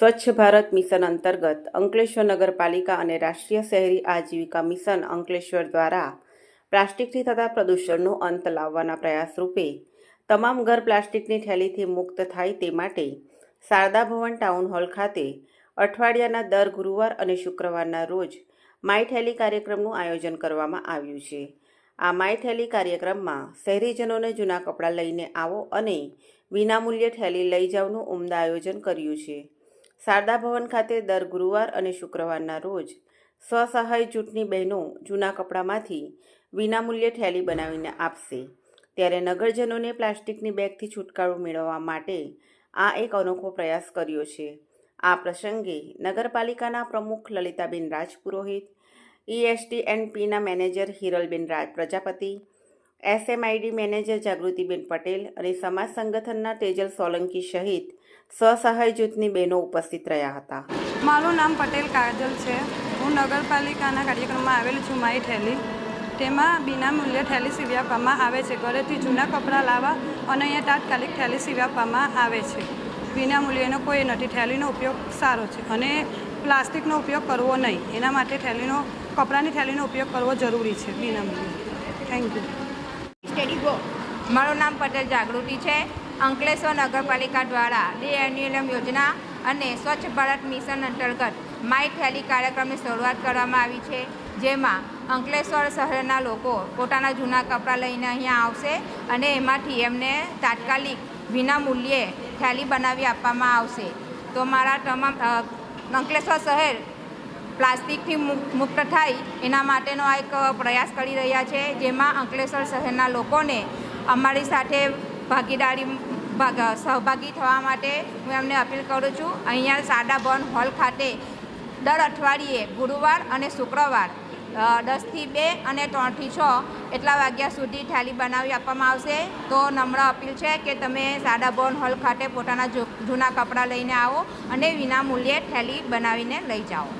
સ્વચ્છ ભારત મિશન અંતર્ગત અંકલેશ્વર નગરપાલિકા અને રાષ્ટ્રીય શહેરી આજીવિકા મિશન અંકલેશ્વર દ્વારા પ્લાસ્ટિકથી થતા પ્રદૂષણનો અંત લાવવાના પ્રયાસ રૂપે તમામ ઘર પ્લાસ્ટિકની થેલીથી મુક્ત થાય તે માટે શારદા ભવન ટાઉન હોલ ખાતે અઠવાડિયાના દર ગુરુવાર અને શુક્રવારના રોજ માય થેલી કાર્યક્રમનું આયોજન કરવામાં આવ્યું છે. આ માય થેલી કાર્યક્રમમાં શહેરીજનોને જૂના કપડાં લઈને આવો અને વિનામૂલ્યે થેલી લઈ જાવનું ઉમદા આયોજન કર્યું છે. શારદા ભવન ખાતે દર ગુરુવાર અને શુક્રવારના રોજ સ્વસહાય જૂથની બહેનો જૂના કપડામાંથી વિનામૂલ્યે થેલી બનાવીને આપશે. ત્યારે નગરજનોને પ્લાસ્ટિકની બેગથી છુટકારો મેળવવા માટે આ એક અનોખો પ્રયાસ કર્યો છે. આ પ્રસંગે નગરપાલિકાના પ્રમુખ Lalitaben Rajpurohit EST and પીના manager Hiralben Raj Prajapati SMID manager Jagrutiben Patel અને સમાજ સંગઠનના તેજલ સોલંકી સહિત સ્વસહાય જૂથની બહેનો ઉપસ્થિત રહ્યા હતા. મારું નામ પટેલ કાજલ છે. હું નગરપાલિકાના કાર્યક્રમમાં આવેલી છું મારી થેલી તેમાં બિના મૂલ્યે થેલી સીવી આપવામાં આવે છે. ઘરેથી જૂના કપડાં લાવવા અને અહીંયા તાત્કાલિક થેલી સીવી આપવામાં આવે છે. વિના મૂલ્યનો કોઈ નથી. થેલીનો ઉપયોગ સારો છે અને પ્લાસ્ટિકનો ઉપયોગ કરવો નહીં. એના માટે થેલીનો કપડાની થેલીનો ઉપયોગ કરવો જરૂરી છે. વિના મૂલ્યે. થેન્ક યુ મારું નામ પટેલ જાગૃતિ છે. અંકલેશ્વર નગરપાલિકા દ્વારા ડી એન્યુએલએમ યોજના અને સ્વચ્છ ભારત મિશન અંતર્ગત માય થેલી કાર્યક્રમની શરૂઆત કરવામાં આવી છે, જેમાં અંકલેશ્વર શહેરના લોકો પોતાના જૂના કપડાં લઈને અહીંયા આવશે અને એમાંથી એમને તાત્કાલિક વિના મૂલ્યે થેલી બનાવી આપવામાં આવશે. તો મારા તમામ અંકલેશ્વર શહેર પ્લાસ્ટિકથી મુક- મુક્ત થાય એના માટેનો આ એક પ્રયાસ કરી રહ્યા છે, જેમાં અંકલેશ્વર શહેરના લોકોને અમારી સાથે ભાગીદારી, ભાગ સહભાગી થવા માટે હું એમને અપીલ કરું છું. અહીંયા સાડા ભવન હોલ ખાતે દર અઠવાડિયે ગુરુવાર અને શુક્રવાર દસથી બે અને ત્રણથી છ એટલા વાગ્યા સુધી થેલી બનાવી આપવામાં આવશે. તો નમ્ર અપીલ છે કે તમે સાડા ભવન હોલ ખાતે પોતાના જૂના કપડાં લઈને આવો અને વિના મૂલ્યે થેલી બનાવીને લઈ જાઓ.